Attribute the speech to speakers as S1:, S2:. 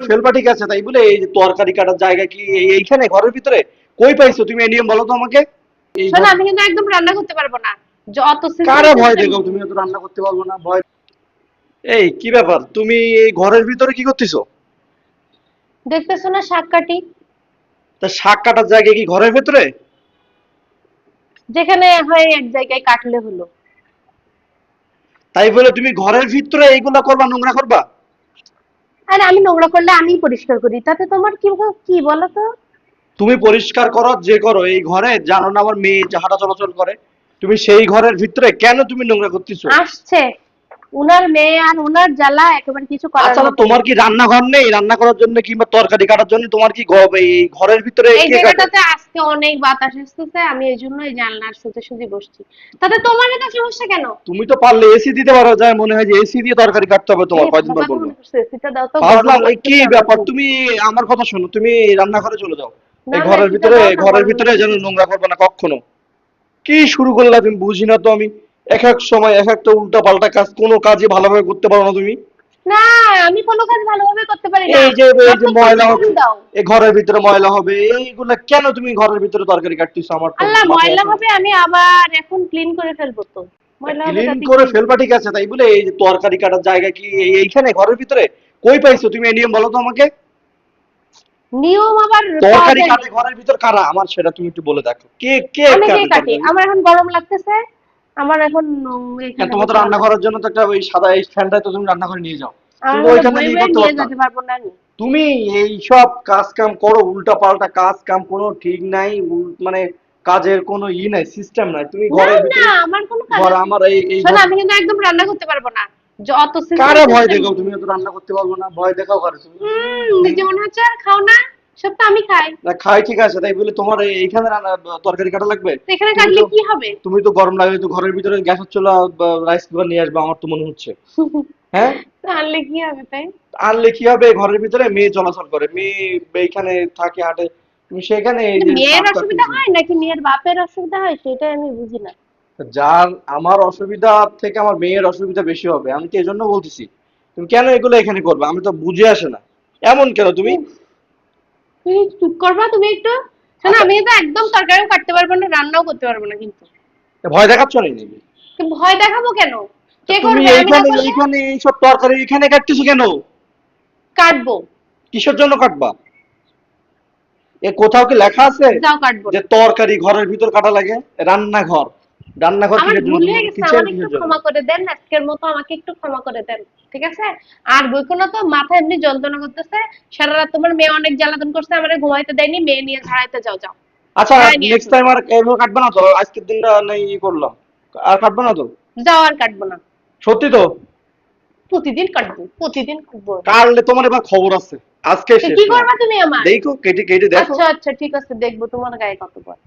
S1: ফেলবা ঠিক আছে তাই বলে এই যে তরকারি কাটার জায়গা কি এইখানে ঘরের ভিতরে? কই পাইছো তুমি এই নিয়ম বলো তো আমাকে?
S2: শোনো আমি কিন্তু একদম রান্না করতে পারব না। যত
S1: কারে ভয় দেখাও তুমি তো রান্না করতে পারব না ভয় এই কি ব্যাপার? তুমি এই ঘরের ভিতরে কি করতেছো?
S2: দেখতেছো না শাক কাটি?
S1: তা শাক কাটার জায়গা কি ঘরের ভিতরে?
S2: যেখানে হয় এক জায়গায় কাটলে হলো।
S1: তাই বলে তুমি ঘরের ভিতরে এইগুলা করবা নোংরা করবা?
S2: আর আমি নোংরা করলে আমি পরিষ্কার করি। তাতে তোমার কি কি বলো তো?
S1: তুমি পরিষ্কার করো যে করো এই ঘরে জানো না আমার মেয়ে যাহাটা হাঁটা চলাচল করে তুমি সেই ঘরের ভিতরে কেন তুমি নোংরা করতেছো?
S2: আসছে। উনার মেয়ে আর উনার জ্বালা একেবারে কিছু করার
S1: আচ্ছা তোমার কি রান্নাঘর নেই? রান্না করার জন্য কিংবা তরকারি কাটার জন্য তোমার কি এই ঘরের ভিতরে
S2: এই জায়গাটাতে আজকে অনেক বাতাস আসতেছে আমি এই জন্য এই জানলার সোজা সুজি বসছি। তাতে তোমার এটা সমস্যা কেন?
S1: তুমি তো পারলে এসি দিতে পারো যায় মনে হয় যে এসি দিয়ে তরকারি কাটতে হবে তোমার
S2: এই
S1: কয়দিন পর বলব?
S2: এসিটা দাও তো
S1: ওই কি ব্যাপার? তুমি আমার কথা শোনো তুমি রান্নাঘরে চলে যাও। এই ঘরের ভিতরে ঘরের ভিতরে যেন নোংরা করবে না কখনো। কি শুরু করলা তুমি বুঝি না তো আমি। এক এক সময় এক একটা উল্টা পাল্টা কাজ কোনো কাজই ভালোভাবে করতে পারো না তুমি।
S2: না আমি কোনো কাজ ভালোভাবে করতে পারি না।
S1: এই যে এই যে ময়লা হবে এই ঘরের ভিতরে ময়লা হবে এইগুলা কেন তুমি ঘরের ভিতরে তরকারি কাটতেছো আমার
S2: আল্লাহ ময়লা হবে আমি আবার এখন ক্লিন করে ফেলব তো।
S1: ক্লিন করে ফেলবা ঠিক আছে তাই বলে এই যে তরকারি কাটার জায়গা কি এইখানে ঘরের ভিতরে? কই পাইছো তুমি এই নিয়ম বলো তো আমাকে?
S2: নিয়ম আবার
S1: তরকারি কাটে ঘরের ভিতর কারা? আমার সেটা তুমি একটু বলে দেখো। কে কে
S2: আমি কে
S1: কাটি।
S2: আমার এখন গরম লাগতেছে। আমার এখন এখানে
S1: হ্যাঁ, তোমার তো রান্না করার জন্য তো একটা ওই সাদা এই ফ্যানটা তো তুমি রান্না করে নিয়ে যাও। তুমি ওইখানে নিয়ে করতে
S2: পারব না
S1: তুমি এই সব কাজ কাম করো উল্টা পাল্টা কাজ কাম কোনো ঠিক নাই মানে কাজের কোনো ই নাই সিস্টেম নাই। তুমি
S2: না
S1: ঘরের
S2: না আমার কোনো কাজ
S1: ঘর আমার এই এই
S2: শোনো
S1: ঘর-
S2: আমি কিন্তু একদম রান্না করতে পারব না। যত system
S1: কারে ভয় দেখাও? তুমি তো রান্না করতে পারব না ভয় দেখাও কারে তুমি?
S2: নিজে মনে হচ্ছে আর খাও না। সব তো আমি খাই।
S1: না খাই ঠিক আছে। তাই বলে তোমার এইখানে তরকারি কাটা লাগবে?
S2: এখানে কাটলে কি হবে?
S1: তুমি তো গরম লাগলে তো ঘরের ভিতরে গ্যাসের চুলা রাইস কুকার নিয়ে আসবে আমার তো মনে হচ্ছে। হ্যাঁ?
S2: আনলে কি হবে তাই?
S1: আনলে কি হবে? ঘরের ভিতরে মেয়ে চলাচল করে। মেয়ে এইখানে থাকে হাটে। তুমি সেখানে
S2: মেয়ের অসুবিধা হয় নাকি মেয়ের বাপের অসুবিধা হয়? সেটাই আমি বুঝি না।
S1: যার আমার অসুবিধা থেকে আমার মেয়ের অসুবিধা বেশি হবে। আমি তো এই জন্য বলতেছি তুমি কেন এগুলো এখানে করবে? আমি তো বুঝে আসে না। এমন কেন তুমি?
S2: তুমি চুপ করবা তুমি একটু। শোনো
S1: আচ্ছা।
S2: আমি তো একদম তরকারিও কাটতে পারব না রান্নাও করতে পারব না কিন্তু।
S1: ভয় দেখাচ্ছ নাকি
S2: ভয় দেখাবো কেন? কে করবে?
S1: এইখানে এইখানে এইসব তরকারি এখানে কাটতেছো কেন?
S2: কাটবো।
S1: কিসের জন্য কাটবা? এ কোথাও কি লেখা আছে যে তরকারি ঘরের ভিতর কাটা লাগে? রান্নাঘর। রান্নাঘর
S2: একটু ক্ষমা করে দেন আজকের মতো আমাকে একটু ক্ষমা করে দেন ঠিক আছে? আর বইকোনা তো মাথা এমনি যন্ত্রণা করতেছে সারা রাত তোমার মেয়ে অনেক জ্বালাতন করছে আমারে ঘুমাইতে দেয়নি মেয়ে নিয়ে ঝাড়াইতে যাও যাও।
S1: আচ্ছা
S2: হ্যাঁ,
S1: নেক্সট টাইম আর কাটবে না তো? আজকের দিনটা নেই ই করলাম। আর কাটবে না তো?
S2: যাও আর কাটবো না।
S1: সত্যি তো?
S2: প্রতিদিন কাটবো প্রতিদিন কাটবো
S1: কাটলে তোমার এবার খবর আছে। আজকে
S2: কি। করবা তুমি আমার?
S1: দেখো কেটে কেটে দেখো।
S2: আচ্ছা আচ্ছা ঠিক আছে দেখব তোমার গায়ে কত বল